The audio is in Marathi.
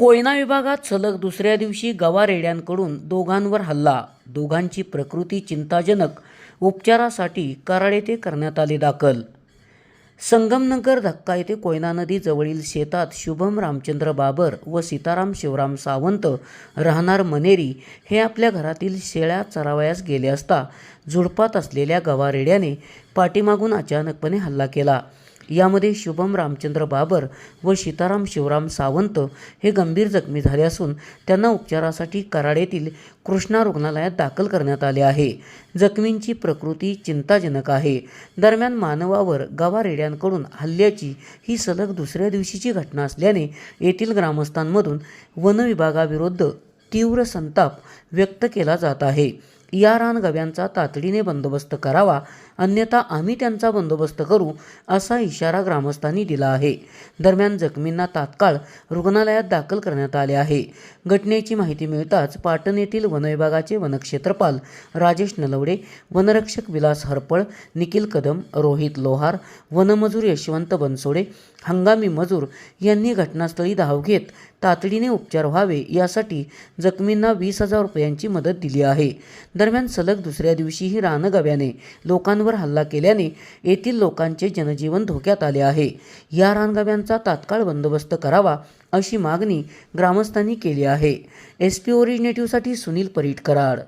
कोयना विभागात सलग दुसऱ्या दिवशी गवारेड्यांकडून दोघांवर हल्ला. दोघांची प्रकृती चिंताजनक. उपचारासाठी कराड येथे करण्यात आले दाखल. संगमनगर धक्का येथे कोयना नदी जवळील शेतात शुभम रामचंद्र बाबर व सीताराम शिवराम सावंत राहणार मनेरी हे आपल्या घरातील शेळ्या चरावयास गेले असता झुडपात असलेल्या गवारेड्याने पाठीमागून अचानकपणे हल्ला केला. यामध्ये शुभम रामचंद्र बाबर व सीताराम शिवराम सावंत हे गंभीर जखमी झाले असून त्यांना उपचारासाठी कराड येथील कृष्णा रुग्णालयात दाखल करण्यात आले आहे. जखमींची प्रकृती चिंताजनक आहे. दरम्यान मानवावर गवारेड्यांकडून हल्ल्याची ही सलग दुसऱ्या दिवशीची घटना असल्याने येथील ग्रामस्थांमधून वनविभागाविरुद्ध तीव्र संताप व्यक्त केला जात आहे. या रानगव्यांचा तातडीने बंदोबस्त करावा अन्यथा आम्ही त्यांचा बंदोबस्त करू असा इशारा ग्रामस्थांनी दिला आहे. दरम्यान जखमींना तात्काळ रुग्णालयात दाखल करण्यात आले आहे. घटनेची माहिती मिळताच पाटण येथील वनविभागाचे वनक्षेत्रपाल राजेश नलवडे वनरक्षक विलास हरपळ निखिल कदम रोहित लोहार वनमजूर यशवंत बनसोडे हंगामी मजूर यांनी घटनास्थळी धाव घेत तातडीने उपचार व्हावे यासाठी जखमींना वीस हजार रुपयांची मदत दिली आहे. दरम्यान सलग दुसऱ्या दिवशीही रानगव्याने लोकांवर हल्ला केल्याने येथील लोकांचे जनजीवन धोक्यात आले आहे. या रानगव्यांचा तात्काळ बंदोबस्त करावा अशी मागणी ग्रामस्थांनी केली आहे. एस पी ओरिजिनेटिव्हसाठी सुनील परीट कराड